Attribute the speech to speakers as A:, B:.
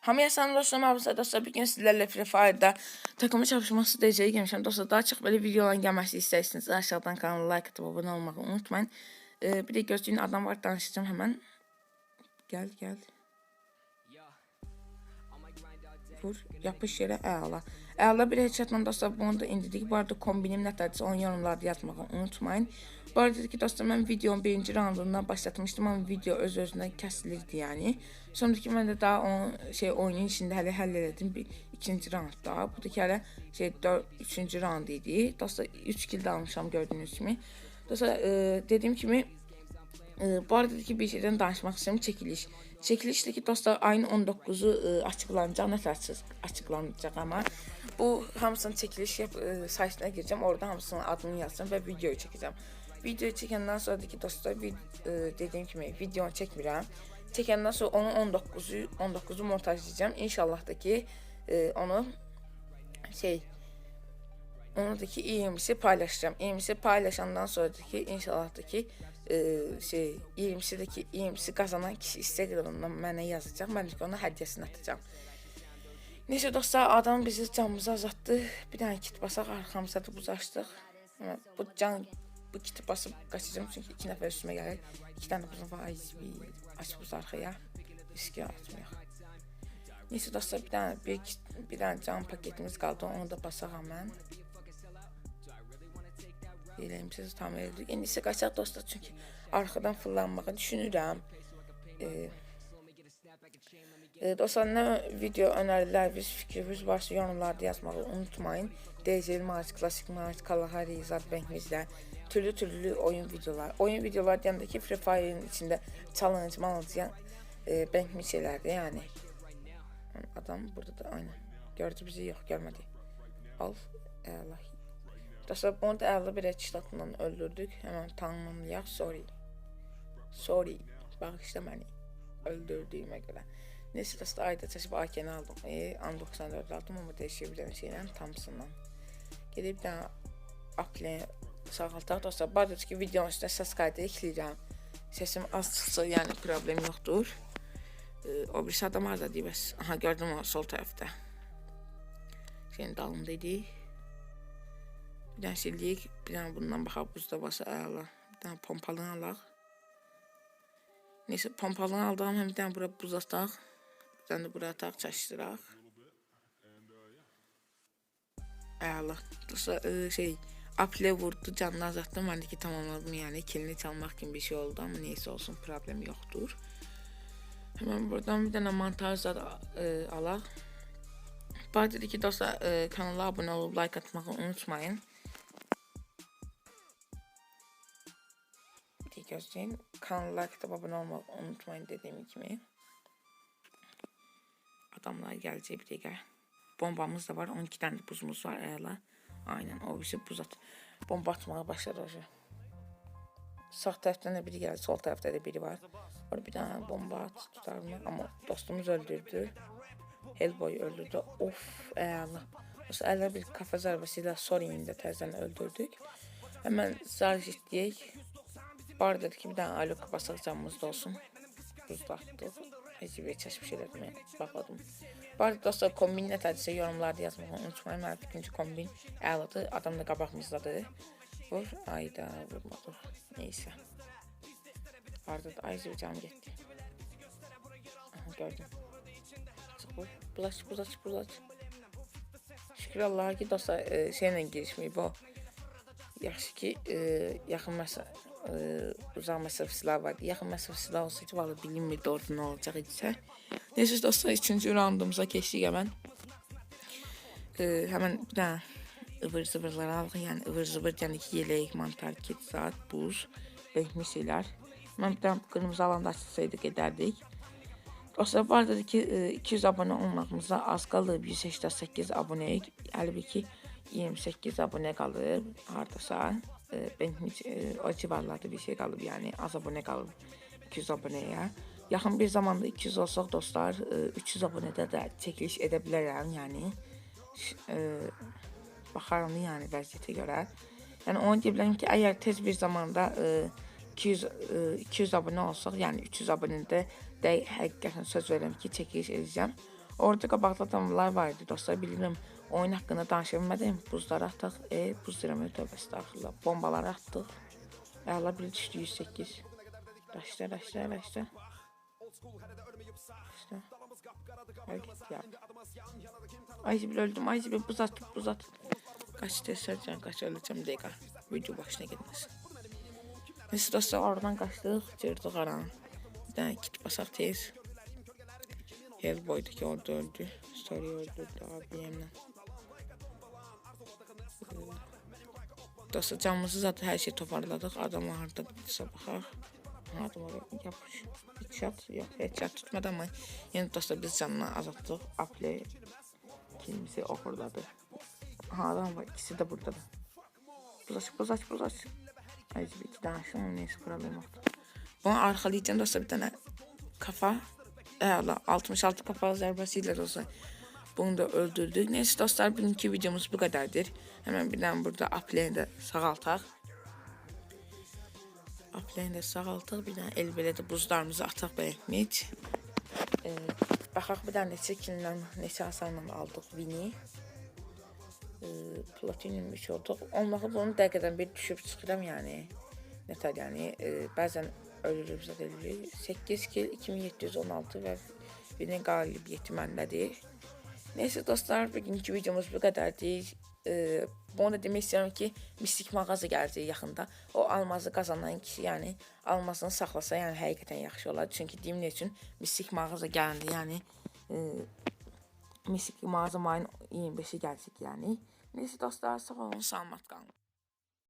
A: Hamıya salam dostlar, məbzə dostlar. Bugün sizlərlə Free Fire-da takımı çarpışması diyeceği gelmişim. Dostlar daha çok böyle videoların gelmesi isterseniz aşağıdan kanala like atıp abone olmayı unutmayın. Ee, bir de gördüğün adam var danışacağım hemen. Gel gel. Vur yapış yere əla. Əla bir headshotla dostlar bunu da indirdik. Bu arada kombinim nətərdirsə onu yorumlarda yazmağı unutmayın. Bu arada ki dostlar mən videonun birinci raundundan başlatmışdım ama video öz özündən kəsilirdi yəni. Sonraki mən də daha onu şey oyunun içində hələ həll elədim bir ikinci raundda. Bu da ki hələ şey 4 3-cü raund idi. Dostlar 3 kill almışam gördüyünüz kimi. Dostlar e, dediyim kimi ee, bu arada ki bir şeyden danışmak istiyorum çekiliş. Çekilişteki dostlar ayın 19'u e, açıklanacak. Ne kadar açıklanacak ama bu hamısını çekiliş yap e, sayfasına gireceğim. Orada hamısının adını yazacağım ve videoyu çekeceğim. Videoyu çekenden sonraki dostlar vid, e, dediğim gibi videonu çekmirəm. Çekenden sonra onu 19'u 19'u montajlayacağım. İnşallah da ki e, onu şey Onundaki iyimsi paylaşacağım. İyimsi paylaşandan sonraki inşallah e, şey iyimsideki iyimsi kazanan kişi Instagram'dan mənə yazacaq. Mən də ona hədiyyəsini atacağım. Neyse dostlar adam bizi canımızı azalttı. Bir tane kit basaq arxamıza da buz açdıq. Ama bu can bu kiti basıp kaçacağım çünkü iki nəfər üstüme gəlir. İki tane buzun var. Bir aç buz arxaya. Riske atmayaq. Neyse dostlar bir tane bir, bir tane can paketimiz kaldı. Onu da basaq hemen. Diyelimsiz tam verdik. En iyisi kaçak dostlar çünkü arkadan fırlanmağı düşünürəm. Ee, e, dostlar nə video öneriləriniz, fikriniz varsa yorumlarda yazmağı unutmayın. DCL Maç, Klasik Maç, Kalahari, Zadbankimizdə türlü türlü oyun videolar. Oyun videolar yanındaki Free Fire'ın içinde challenge, malınca e, bank misyələrdir yani. Adam burada da aynen. Gördü bizi yok görmedi. Al. Allah. Dostlar bunu da 51 headshot'la öldürdük. Hemen tanımlayaq. Sorry. Sorry. Bağışla məni. Öldürdüyümə görə. Neyse dostlar ayda çəkib AK-ni aldım. E, An94 aldım ama dəyişə bilən şeylə tamsından. Gedib bir dənə aplə sağaltaq dostlar. Arada ki videonun üstünə səs kaydı ekləyirəm. Sesim az çıxsa yəni problem yoxdur. E, o birisi adam harda deyib bəs. Aha gördüm o sol tərəfdə. Şeyin dalında idi. Bir dənə sildik, bir dənə bundan baxaq buzda basa əla. Bir dənə pompalını alaq. Neyse pompalını aldığım hem bir dənə bura buz ataq. Bir dənə də bura ataq, çaşdıraq. Əla. Dostlar e, şey Aple vurdu, canını azalttım. Ben de ki tamamladım yani. Kilini çalmak gibi bir şey oldu ama neyse olsun problem yoktur. Hemen buradan bir tane montaj da e, alaq. Bak dedi ki dostlar e, kanala abone olup like atmayı unutmayın. Gözleyin. Kanala atıp abone olmayı unutmayın dediğim gibi. Adamlar gelecek bir de gel. Bombamız da var. 12 tane buzumuz var. Eğer Aynen o bizi buz at. Bomba atmaya başladı hoca. Sağ tərəfdən də biri gəldi, sol tərəfdə də biri var. Orada bir dənə bomba tutar mı? Amma dostumuz öldürdü. Hellboy öldürdü. Of, əla. Olsa ələ bir kafa zərbəsi ilə Sorin'i də təzədən öldürdük. Hemen zarj etdiyək. Bar dedi ki, bir dənə aloka basaq canımızda olsun. Buzda atdıq. Heç bir çeşit şeyler etmeye baxmadım. Arada dostlar kombin nə tədirsə yorumlarda yazmağı unutmayın. Mənim fikrimcə kombin əladır. Adam da qabağımızdadır. Vur. Ayda vurmadıq. Neyse. Da ayıcı canım getdi. Aha, gördüm. Çıx vur. Bulaş, bulaş, bulaş. Şükür Allah'a ki dostlar e, şeylə girişməyib o. Yaxşı ki e, yaxın məsələ e, uzaq məsafə silah var. Yaxın məsafə silah olsaydı valla bilinmirdi orada nə olacaq idisə. Neyse dostlar üçüncü roundumuza keçdik hemen. E, hemen bir dənə ıvır zıvırlar aldık. Yani ıvır zıvır yani ki yelek, mantar, kit, saat, buz, renkli şeyler. Hemen bir tane kırmızı alanda açsaydık ederdik. Dostlar bu arada ki 200 abone olmamıza az kaldı. 188 aboneyik. Halbuki 28 abone kaldı. Hardasa e, ben hiç e, o civarlarda bir şey kalıb yani az abone kalıb 200 aboneye. Yaxın bir zamanda 200 olsaq dostlar, e, 300 abonədə də çəkiliş edə bilərəm, yəni e, baxaram yəni vəziyyətə görə. Yəni onu deyə bilərəm ki, əgər tez bir zamanda e, 200 e, 200 abunə olsaq, yəni 300 abunədə də həqiqətən söz verirəm ki, çəkiliş edəcəm. Orada qabaqda adamlar var idi dostlar, bilirəm. Oyun haqqında danışa bilmədim. Buzları atdıq. E, buz deyirəm, tövbə estağfurullah. Bombaları atdıq. Əla bir düşdü 108. Raşda, raşda, raşda. Raşda. Ay gitti ya. Ay bir öldüm. Ay bir buz at, buz at. Kaç tesadüfen kaç öleceğim dakika. Video başına gitmesin. Neyse dostlar oradan kaçtık. Cırdık aran. Bir tane kit basak tez. Hellboy'daki orada öldü. Story öldürdü abimle. Dostlar canımızı zaten her şeyi toparladık. Adam harda bakar. Adam oraya yapış. Headshot yok. Headshot tutmadı ama yine dostlar biz canını azalttık. Aple kimisi okurladı. Ha adam var. ikisi de burada da. Buz aç, buz aç, buz. Ay bir iki tane şu an neyse kuralım yoktu. Bunu arkalayacağım dostlar bir tane kafa. Eyvallah 66 kafalı zərbəsiyle dostlar. Bunu da öldürdük. Neyse dostlar bugünkü videomuz bu kadardır. Hemen birden burada Aple'ni de sağaltaq. Aple'ni de sağaltaq. Bir dənə el belə də buzlarımızı ataq bəyəkmək. Ee, baxaq bir dənə neçə killə, neçə hasarla aldıq Vini. Ee, platinum 3 olduq. Olmağı da onu dəqiqədən bir düşüb çıxıram yəni. Nətər yəni e, bəzən ölürük zət ölürük. 8 kill 2716 və birinin qalibiyyəti məndədir. Neyse dostlar bugünkü videomuz bu kadardır. Ee, bunu da demək istəyirəm ki, mistik mağaza gələcək yaxında. O almazı qazanan kişi, yəni almasını saxlasa, yəni həqiqətən yaxşı olar. Çünki deyim nə üçün mistik mağaza gələndə, yəni e, mistik mağaza mayın 25-i gələcək. Neyse dostlar, sağ olun, salamat qalın.